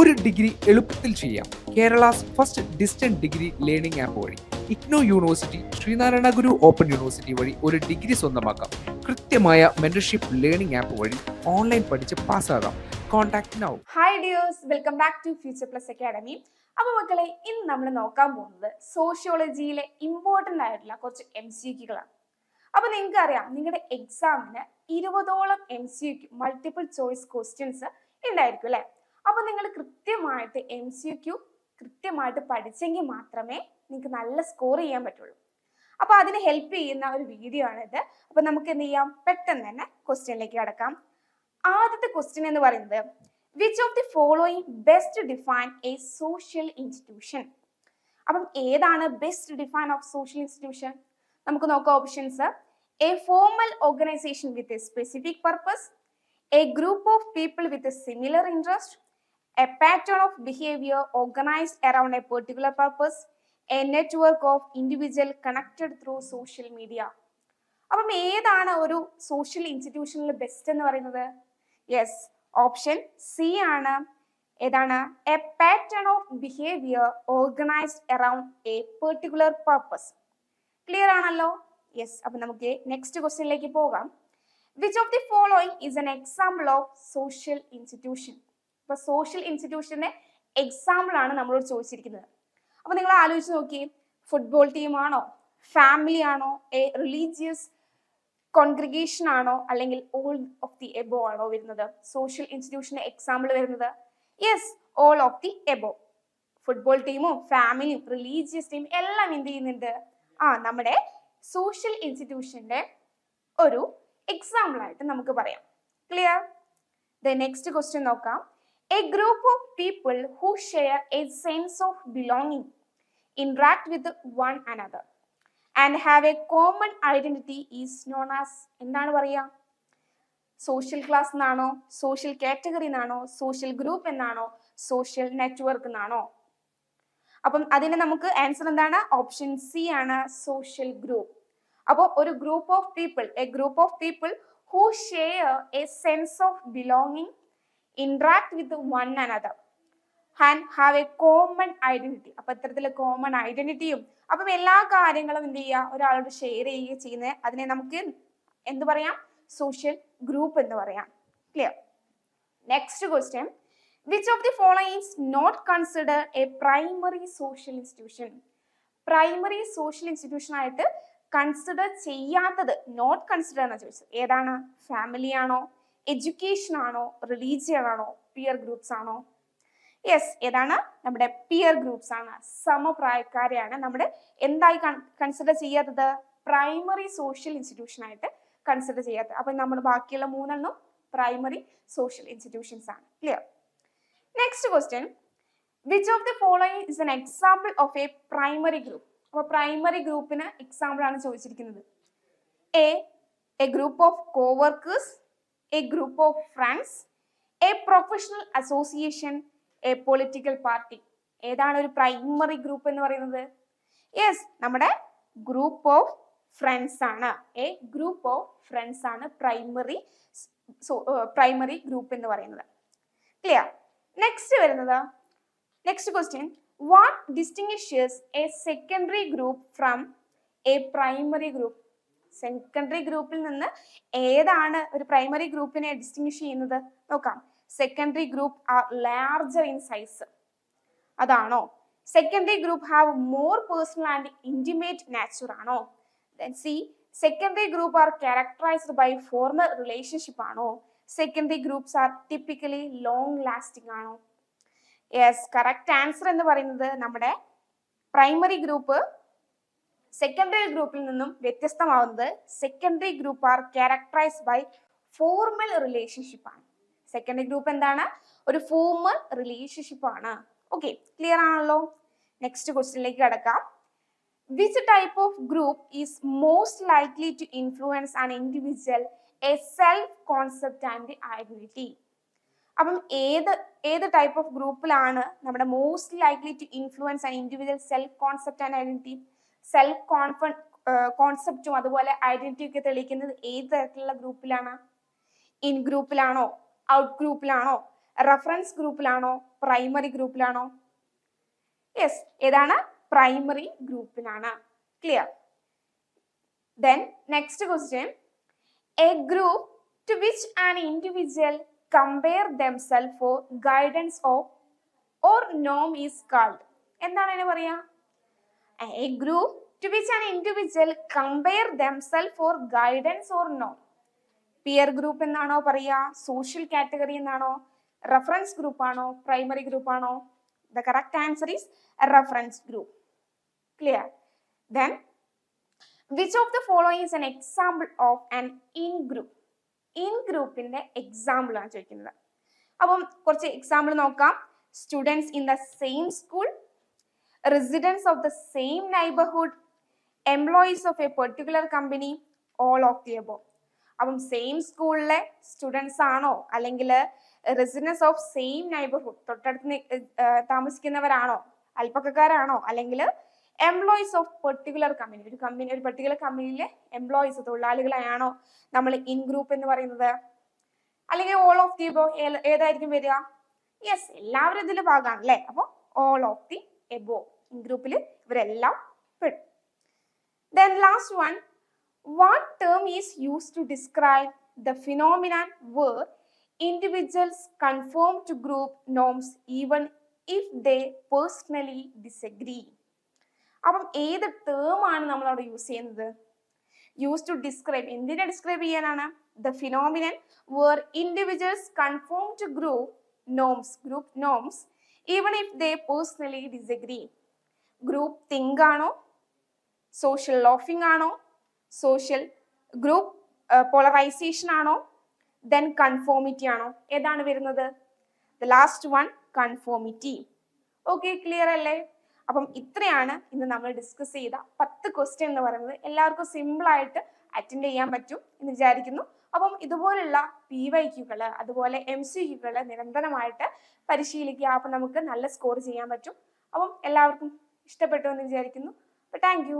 ഒരു ഡിഗ്രി എളുപ്പത്തിൽ ചെയ്യാം. Kerala's first distant degree learning app വഴി. IGNOU university Sreenarayana Guru open university വഴി ഒരു ഡിഗ്രി സ്വന്തമാക്കാം. കൃത്യമായ മെന്റർഷിപ്പ് ലേണിംഗ് ആപ്പ് വഴി ഓൺലൈൻ പഠിച്ച് പാസ്സാകാം. Contact now hi dears welcome back to future plus academy അപ്പൊ മക്കളെ ഇന്ന് നമ്മൾ നോക്കാൻ പോകുന്നത് സോഷ്യോളജിയിലെ ഇമ്പോർട്ടന്റ് ആയിട്ടുള്ള കുറച്ച് എം സി ക്യൂകളാണ് അപ്പൊ നിങ്ങൾക്ക് അറിയാം നിങ്ങളുടെ എക്സാമിന് ഇരുപതോളം M C multiple choice questions ഉണ്ടായിരിക്കും അല്ലെ? അപ്പൊ നിങ്ങൾ കൃത്യമായിട്ട് എം സി ക്യു കൃത്യമായിട്ട് പഠിച്ചെങ്കിൽ മാത്രമേ നിങ്ങൾക്ക് നല്ല സ്കോർ ചെയ്യാൻ പറ്റുള്ളൂ. അപ്പൊ അതിന് ഹെൽപ്പ് ചെയ്യുന്ന ഒരു വീഡിയോ ആണിത് അപ്പൊ നമുക്ക് എന്ത് ചെയ്യാം? പെട്ടെന്ന് തന്നെ ക്വസ്റ്റ്യനിലേക്ക് കടക്കാം. ആദ്യത്തെ ക്വസ്റ്റ്യൻ എന്ന് പറയുന്നത് which of the following best define a social institution അപ്പം ഏതാണ് best define of social institution നമുക്ക് നോക്കാം options a formal organisation with a specific purpose a group of people with a similar interest a pattern of behaviour organised around a particular purpose a network of individual connected through social media അപ്പം ഏതാണ് ഒരു social ഇൻസ്റ്റിറ്റ്യൂഷനിൽ best എന്ന് പറയുന്നത്? Yes option C ആണ്. ഏതാണ്? A pattern of behaviour organised around a particular purpose clear ആണല്ലോ? Yes അപ്പൊ നമുക്ക് നെക്സ്റ്റ് ക്വസ്റ്റ്യനിലേക്ക് പോകാം. Which of the following is an example of social institution ഇപ്പൊ സോഷ്യൽ ഇൻസ്റ്റിറ്റ്യൂഷന്റെ എക്സാമ്പിൾ ആണ് നമ്മളോട് ചോദിച്ചിരിക്കുന്നത്. അപ്പൊ നിങ്ങൾ ആലോചിച്ച് നോക്കി ഫുട്ബോൾ ടീമാണോ ഫാമിലി ആണോ എ റിലീജിയസ് കോൺഗ്രിഗേഷൻ ആണോ അല്ലെങ്കിൽ ഓൾ ഓഫ് ദി എബോ ആണോ വരുന്നത്? സോഷ്യൽ ഇൻസ്റ്റിറ്റ്യൂഷന്റെ എക്സാമ്പിൾ വരുന്നത്? Yes all of the above football ടീമും ഫാമിലിയും റിലീജിയസ് ടീം എല്ലാം എന്ത് ചെയ്യുന്നുണ്ട്? ആ നമ്മുടെ സോഷ്യൽ ഇൻസ്റ്റിറ്റ്യൂഷന്റെ ഒരു എക്സാമ്പിൾ ആയിട്ട് നമുക്ക് പറയാം. ക്ലിയർ ദ നെക്സ്റ്റ് ക്വസ്റ്റ്യൻ നോക്കാം. A group of people who share a sense of belonging, interact with one another and have a common identity is known as എന്താണ് പറയുക? സോഷ്യൽ ക്ലാസ് എന്നാണോ സോഷ്യൽ കാറ്റഗറി എന്നാണോ social group എന്നാണോ social network എന്നാണോ? അപ്പം അതിന് നമുക്ക് ആൻസർ എന്താണ്? ഓപ്ഷൻ സി ആണ് സോഷ്യൽ ഗ്രൂപ്പ് അപ്പോൾ ഒരു group of people a group of people who share a sense of belonging interact with one another and have a common identity അപ്പൊ ഇത്തരത്തിലെ കോമൺ ഐഡന്റിറ്റിയും അപ്പം എല്ലാ കാര്യങ്ങളും എന്ത് ചെയ്യുക? ഒരാളോട് ഷെയർ ചെയ്യുക ചെയ്യുന്നത്. അതിനെ നമുക്ക് എന്ത് പറയാം? സോഷ്യൽ ഗ്രൂപ്പ് എന്ന് പറയാം. Clear next question which of the following is not consider a primary social institution primary social institution ആയിട്ട് കൺസിഡർ ചെയ്യാത്തത് നോട്ട് കൺസിഡർ എന്ന് ചോദിച്ചത്. ഏതാണ്? ഫാമിലി ആണോ? എഡ്യൂക്കേഷൻ ആണോ റിലീജിയൻ ആണോ പിയർ ഗ്രൂപ്പ്സ് ആണോ? യെസ് ഏതാണ്? നമ്മുടെ പിയർ ഗ്രൂപ്പ്സ് ആണ്. സമപ്രായക്കാരെയാണ് നമ്മുടെ എന്തായി കൺസിഡർ ചെയ്യാത്തത്? പ്രൈമറി സോഷ്യൽ ഇൻസ്റ്റിറ്റ്യൂഷൻ ആയിട്ട് കൺസിഡർ ചെയ്യാത്തത്. അപ്പൊ നമ്മൾ ബാക്കിയുള്ള മൂന്നെണ്ണം പ്രൈമറി സോഷ്യൽ ഇൻസ്റ്റിറ്റ്യൂഷൻസ് ആണ്. Clear next question which of the following is an example of a primary group അപ്പൊ പ്രൈമറി ഗ്രൂപ്പിന് എക്സാമ്പിൾ ആണ് ചോദിച്ചിരിക്കുന്നത്. A a group of coworkers a group of friends a professional association a political party ഏതാണ് ഒരു primary group എന്ന് പറയുന്നത്? Yes നമ്മുടെ group of friends ആണ്. എ ഗ്രൂപ്പ് ഓഫ് ഫ്രണ്ട്സ് ആണ് പ്രൈമറി പ്രൈമറി ഗ്രൂപ്പ് എന്ന് പറയുന്നത്. ക്ലിയർ നെക്സ്റ്റ് വരുന്നത് next question what distinguishes a secondary group from a primary group secondary ഗ്രൂപ്പിൽ നിന്ന് ഏതാണ് ഒരു പ്രൈമറി ഗ്രൂപ്പിനെ ഡിസ്റ്റിങ്ഷ് ചെയ്യുന്നത്? നോക്കാം. Secondary group are larger in size അതാണോ? Secondary group have more personal and intimate nature ആണോ? C secondary group are characterised by formal relationship ആണോ? Secondary groups are typically long lasting ആണോ? യെസ് കറക്റ്റ് ആൻസർ എന്ന് പറയുന്നത് നമ്മുടെ primary group secondary ഗ്രൂപ്പിൽ നിന്നും വ്യത്യസ്തമാവുന്നത് secondary group are characterised by formal relationship ആണ്. Secondary group എന്താണ്? ഒരു ഫോർമൽ റിലേഷൻഷിപ്പ് ആണ്. ഓക്കെ ക്ലിയർ ആണല്ലോ? നെക്സ്റ്റ് ക്വസ്റ്റ്യനിലേക്ക് കടക്കാം. Which type of group is most likely to influence an individual a self concept and identity അപ്പം ഏത് ഏത് ടൈപ്പ് ഓഫ് ഗ്രൂപ്പിലാണ് നമ്മുടെ most likely to influence an individual self concept and identity self കോൺഫ് കോൺസെപ്റ്റും അതുപോലെ ഐഡന്റിറ്റി ഒക്കെ തെളിയിക്കുന്നത് ഏത് തരത്തിലുള്ള ഗ്രൂപ്പിലാണ് ഇൻ ഗ്രൂപ്പിലാണോ ഔട്ട് ഗ്രൂപ്പിലാണോ റഫറൻസ് ഗ്രൂപ്പിലാണോ പ്രൈമറി ഗ്രൂപ്പിലാണോ യെസ് ഏതാണ്? Primary ഗ്രൂപ്പിലാണ് clear then next question a group to which an individual compare themselves for guidance of or Noam is called എന്താണ് അതിന് പറയാ? A group to which an individual compare themselves for guidance or no peer group എന്നാണോ പറയുക? Social category എന്നാണോ? Reference group ആണോ? Primary group ആണോ? The correct answer is reference group clear then which of the following is an example of an in group in ഗ്രൂപ്പിന്റെ example ആണ് ചോദിക്കുന്നത്. അപ്പം കുറച്ച് എക്സാമ്പിൾ നോക്കാം. Students in the same school residents of the same neighbourhood employees of a particular company all of the above അപ്പം same സ്കൂളിലെ students ആണോ? അല്ലെങ്കിൽ റെസിഡൻസ് ഓഫ് സെയിം നൈബർഹുഡ് തൊട്ടടുത്ത് താമസിക്കുന്നവരാണോ? അല്പക്കാരാണോ അല്ലെങ്കിൽ എംപ്ലോയീസ് ഓഫ് പെർട്ടിക്കുലർ കമ്പനി ഒരു കമ്പനി ഒരു പെർട്ടിക്കുലർ കമ്പനിയിലെ എംപ്ലോയീസ് തൊഴിലാളികളെയാണോ? നമ്മൾ ഇൻ ഗ്രൂപ്പ് എന്ന് പറയുന്നത്. അല്ലെങ്കിൽ ഓൾ ഓഫ് ദി എബോ ഏതായിരിക്കും വരിക? യെസ് എല്ലാവരും ഇതിൽ ഭാഗമാണ് അല്ലേ? അപ്പോൾ ഓൾ ഓഫ് ദി എബോ ഗ്രൂപ്പിൽ ഇവരെല്ലാം പെടും. Then last one what term is use to describe the phenomenon where individuals conform to group norms even if they personally disagree അപ്പം ഏത് ടേം ആണ് നമ്മൾ അവിടെ യൂസ് ചെയ്യുന്നത്? യൂസ് ടു ഡിസ്ക്രൈബ് എന്തിനെ ഡിസ്ക്രൈബ് ചെയ്യാനാണ്? The phenomenon where individuals conform to group norms group norms even if they personally disagree group think ആണോ? Social loafing ആണോ? സോഷ്യൽ ഗ്രൂപ്പ് പോളറൈസേഷൻ ആണോ? ദെൻ കൺഫോമിറ്റി ആണോ? ഏതാണ് വരുന്നത്? The last one conformity okay clear അല്ലേ? അപ്പം ഇത്രയാണ് ഇന്ന് നമ്മൾ ഡിസ്കസ് ചെയ്ത പത്ത് ക്വസ്റ്റ്യൻ എന്ന് പറയുന്നത്. എല്ലാവർക്കും സിമ്പിൾ ആയിട്ട് അറ്റൻഡ് ചെയ്യാൻ പറ്റും എന്ന് വിചാരിക്കുന്നു. അപ്പം ഇതുപോലുള്ള പി വൈ ക്യൂകൾ അതുപോലെ എം സി ക്യൂകൾ നിരന്തരമായിട്ട് പരിശീലിക്കുക. അപ്പം നമുക്ക് നല്ല സ്കോർ ചെയ്യാൻ പറ്റും. അപ്പം എല്ലാവർക്കും ഇഷ്ടപ്പെട്ടു എന്ന് വിചാരിക്കുന്നു. അപ്പോൾ താങ്ക്